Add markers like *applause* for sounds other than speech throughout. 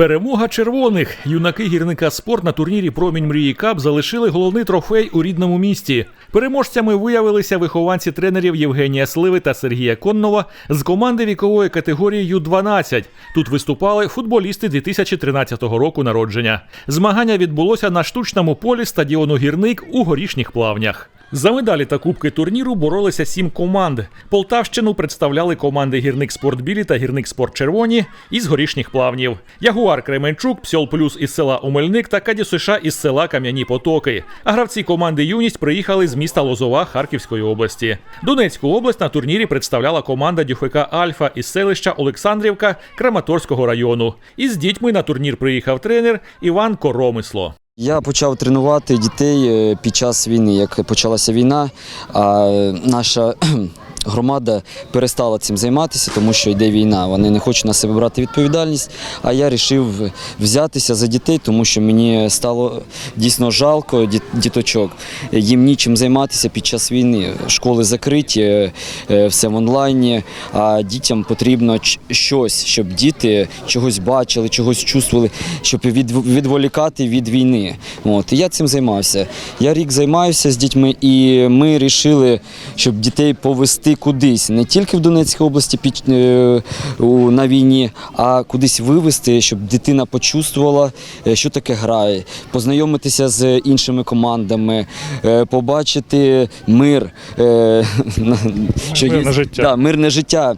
Перемога червоних. Юнаки гірника спорт на турнірі Промінь мрії Кап залишили головний трофей у рідному місті. Переможцями виявилися вихованці тренерів Євгенія Сливи та Сергія Коннова з команди вікової категорії Ю-12. Тут виступали футболісти 2013 року народження. Змагання відбулося на штучному полі стадіону Гірник у горішніх плавнях. За медалі та кубки турніру боролися сім команд. Полтавщину представляли команди Гірник Спорт Білі та Гірник Спорт Червоні із горішніх плавнів. Ягуар Кременчук, Псьол Плюс із села Омельник та Каді США із села Кам'яні Потоки. А гравці команди Юність приїхали з міста Лозова Харківської області. Донецьку область на турнірі представляла команда ДЮФК Альфа із селища Олександрівка Краматорського району. Із дітьми на турнір приїхав тренер Іван Коромисло. Я почав тренувати дітей е, під час війни. Як почалася війна, а наша громада перестала цим займатися, тому що йде війна. Вони не хочуть на себе брати відповідальність. А я вирішив взятися за дітей, тому що мені стало дійсно жалко діточок. Їм нічим займатися під час війни. Школи закриті, е, е, все в онлайні. А дітям потрібно щось, щоб діти чогось бачили, чогось чувствували, щоб відволікати від війни. От і я цим займався. Я рік займаюся з дітьми, і ми вирішили, щоб дітей повести кудись, не тільки в Донецькій області під, е, на війні, а кудись вивести, щоб дитина почувствувала, е, що таке грає, познайомитися з іншими командами, е, побачити мир, *laughs* що Мирне життя. Да, мирне життя.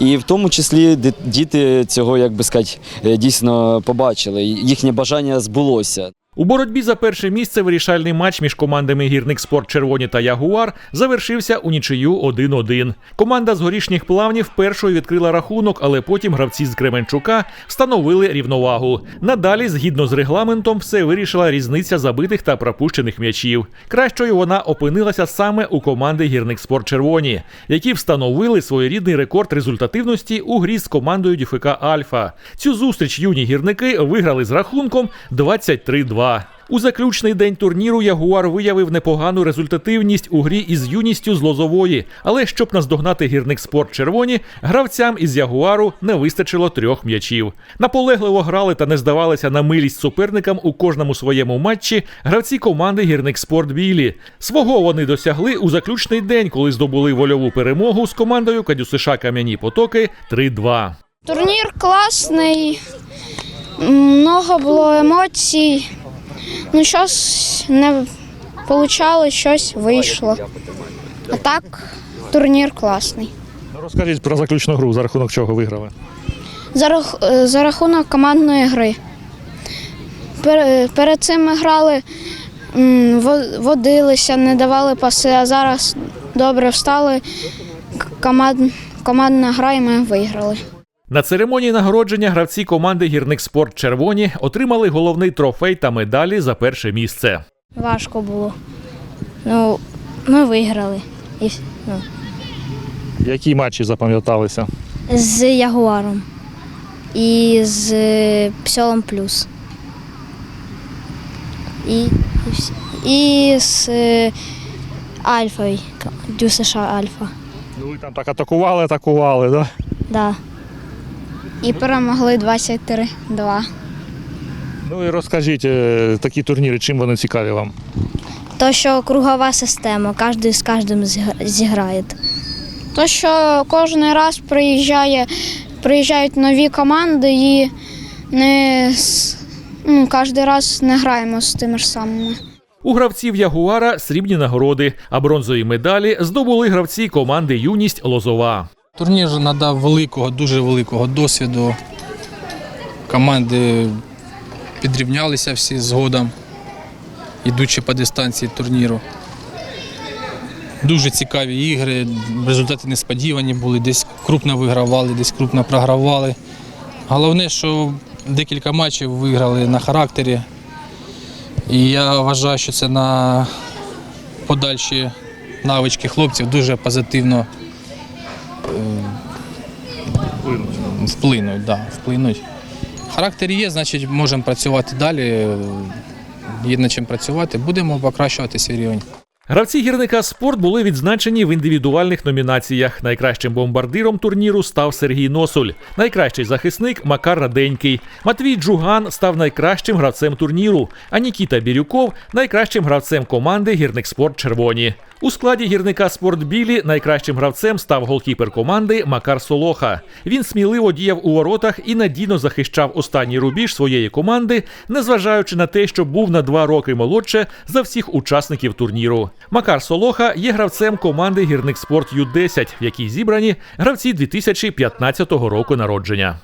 І в тому числі діти цього, як би сказати, дійсно побачили. Їхнє бажання збулося. У боротьбі за перше місце вирішальний матч між командами Гірник Спорт Червоні та Ягуар завершився у нічию 1-1. Команда з горішніх плавнів першою відкрила рахунок, але потім гравці з Кременчука встановили рівновагу. Надалі, згідно з регламентом, все вирішила різниця забитих та пропущених м'ячів. Кращою вона опинилася саме у команди Гірник Спорт Червоні, які встановили своєрідний рекорд результативності у грі з командою ДЮФК Альфа. Цю зустріч юні гірники виграли з рахунком 23-2. У заключний день турніру Ягуар виявив непогану результативність у грі із юністю з Лозової, але щоб наздогнати гірник спорт червоні, гравцям із Ягуару не вистачило трьох м'ячів. Наполегливо грали та не здавалися на милість суперникам у кожному своєму матчі гравці команди Гірник Спорт Білі. Свого вони досягли у заключний день, коли здобули вольову перемогу з командою Кадю США Кам'яні Потоки 3-2. Турнір класний, много було емоцій. Ну, щось не вийшло, щось вийшло. А так, турнір класний. Ну, Розкажіть про заключну гру, за рахунок чого виграли. За, рах- е, за рахунок командної гри. Пер- Перед цим ми грали, водилися, не давали паси, а зараз добре встали. Команд- Командна гра і ми виграли. На церемонії нагородження гравці команди Гірник Спорт Червоні отримали головний трофей та медалі за перше місце. Важко було. Ну, ми виграли. І, ну, Які матчі запам'яталися? з Ягуаром і з е, Псьолом Плюс. І, і, і з е, Альфою, Дю США Альфа. Ну, ви там так атакували, атакували, да? Да. І перемогли 23-2. Ну і розкажіть е, такі турніри, чим вони цікаві вам? То, що кругова система, кожен з кожним зіграє. То, що кожен раз приїжджає, приїжджають нові команди і не ну, кожен раз не граємо з тими ж самими. У гравців Ягуара срібні нагороди, а бронзові медалі здобули гравці команди Юність Лозова. Турнір надав великого, дуже великого досвіду. Команди підрівнялися всі згодом, ідучи по дистанції турніру. Дуже цікаві ігри, результати несподівані були, десь крупно вигравали, десь крупно програвали. Головне, що декілька матчів виграли на характері. І я вважаю, що це на подальші навички хлопців дуже позитивно Вплинуть, да, вплинуть. Характер є, значить можемо працювати далі. Є над чим працювати. Будемо покращувати свій рівень. Гравці гірника спорт були відзначені в індивідуальних номінаціях. Найкращим бомбардиром турніру став Сергій Носуль, найкращий захисник Макар Раденький. Матвій Джуган став найкращим гравцем турніру, а Нікіта Бірюков найкращим гравцем команди Гірник Спорт Червоні. У складі гірника спорт білі найкращим гравцем став голкіпер команди Макар Солоха. Він сміливо діяв у воротах і надійно захищав останній рубіж своєї команди, незважаючи на те, що був на два роки молодше за всіх учасників турніру. Макар Солоха є гравцем команди Гірник Спорт Ю-10, в якій зібрані гравці 2015 року народження.